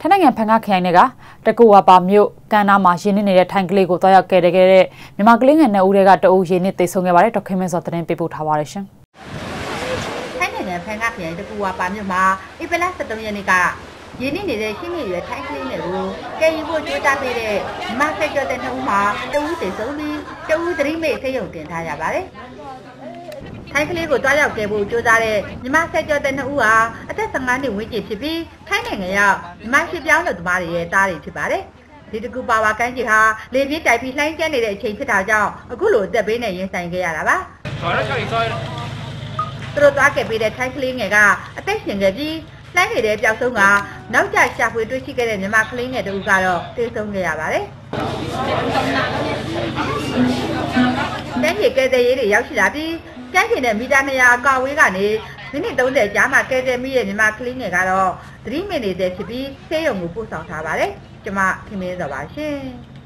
ထိုင်းနိုင်ငံဖန်ခါခရိုင်တွေကတကူဝါပါမြို့ကန်နာမှာရင်းနှီးနေတဲ့ထိုင်းကလေးကိုတွားရောက်ခဲ့တဲ့မြန်မာကလေးငယ်နှစ်ဦးတွေကတအူးရင်းနှီးသိဆုံးခဲ့ပါတယ်ဒေါက်ခင်မင်းစောသတင်းပေးပို့ထားပါတယ်ရှင်ထိုင်းနိုင်ငံဖန်ခါခရိုင်တကူဝါပါမြို့မှာဧပြီလ23ရက်နေ့ကရင်းနှီးနေတဲ့ရှင်းနေရွယ်ထိုင်းကလေးငယ်ကိုကယ်ယူဖို့ကြိုးစားပေးတဲ့မဆက်ကျော်တဲ့နှစ်ဦးမှာတဦးသိဆုံးပြီးတဦးသတိမေ့ဆေးရုံတင်ထားရပါတယ် ထိုင်းကလေးကိုတွားရောက်ခဲ့ဖို့ကြိုးစားတဲ့မြမဆက်ကျော်တဲ့နှစ်ဦးဟာအသက်15နှစ်ဝန်းကျင်ဖြစ်ပြီးထိုင်းနိုင်ငံရောက်မြမရှိပြောင်းလို့သမားတွေရဲ့တားတွေဖြစ်ပါတယ်ဒီတကူပါဝါကန်းကြီးဟာလေပြင်းတိုက်ပြီးလှိုင်းကျန်းနေတဲ့အချိန်ဖြစ်တာကြောင့်အခုလိုအသက်ဘေးနဲ့ရင်ဆိုင်ခဲ့ရတာပါ။ဆော်ရချော်ဆော်သူတို့သွားခဲ့ပြီးတဲ့ထိုင်းကလေးငယ်ကအသက်ရှင်ခဲ့ပြီးလှမ်းနေတဲ့ပျောက်ဆုံးကနောက်ကျရှာဖွေတွေ့ရှိခဲ့တဲ့မြန်မာကလေးငယ်တို့ကတော့တေဆုံးခဲ့ရပါတယ်။တန်းကြီးကဲတဲ့ရေးတွေရောက်ရှိလာပြီး ကျန်းကျင်တဲ့မီတာ200အကွာဝေးကနေမိနစ်30ကြာမှကဲတဲ့မိရဲ့မြန်မာကလေးငယ်ကတော့သတိမင်နေတဲ့ဖြစ်ပြီးဆေးရုံကိုပို့ဆောင်ထားပါတယ်။ကျမခင်မင်းစောပါရှင်။